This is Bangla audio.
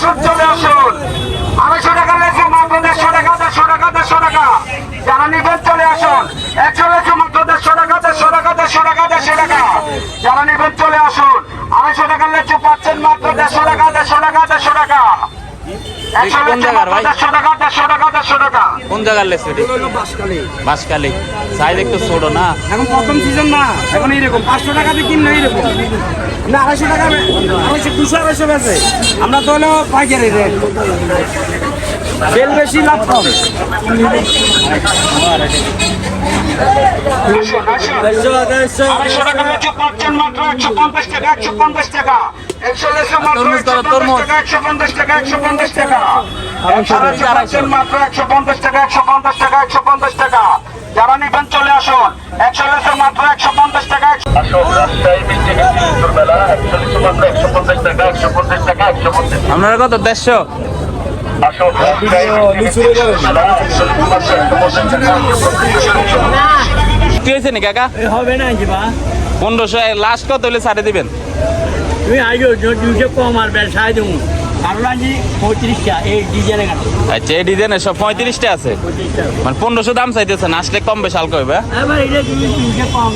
আসুন চলে আসুন। আড়াইশো টাকা লেগেছে মাত্র দেড়শো টাকা দেড়শো টাকা দেড়শো টাকা। যারা নিবেন, চলে আসুন। একশো লেগেছে মাত্র দেড়শো টাকা দেড়শো টাকা দেড়শো টাকা দেড়শো টাকা। যারা নিবেন, চলে আসুন। আড়াইশো টাকার লেগেছে পাচ্ছেন, মাত্র দেড়শো টাকা দেড়শো টাকা দেড়শো টাকা। কোন জায়গার ভাই? টাকা টাকা টাকা। কোন জায়গার সাইজ একটু ছোট না? এখন প্রথম সিজন না এখন এইরকম। পাঁচশো টাকাতে কিনলে এইরকম। না আড়াইশো টাকা আড়াইশো দুশো আড়াইশো বেছে আমরা তো হলো পাইকারি রেট বেল বেশি লাভ কম যারা নিবেন চলে আসুন একশো মাত্র একশো পঞ্চাশ টাকা আসুন রাস্তায় মিষ্টি মিষ্টি লিচুর মেলা একশো একশো পঞ্চাশ টাকা একশো পঞ্চাশ টাকা। একশো পঞ্চাশ আপনারা কত দেড়শো? কি হয়েছে নি কাকা? হবে না পনেরোশো লাস্ট কত হলে ছাড়ে দিবেন? তুমি দুশো কম আর দেবো আচ্ছা এই ডিজাইনের সব পঁয়ত্রিশটা আছে? মানে পনেরোশো দাম চাইতেছেন আসলে কম বেশ হালকা হবে হ্যাঁ? কম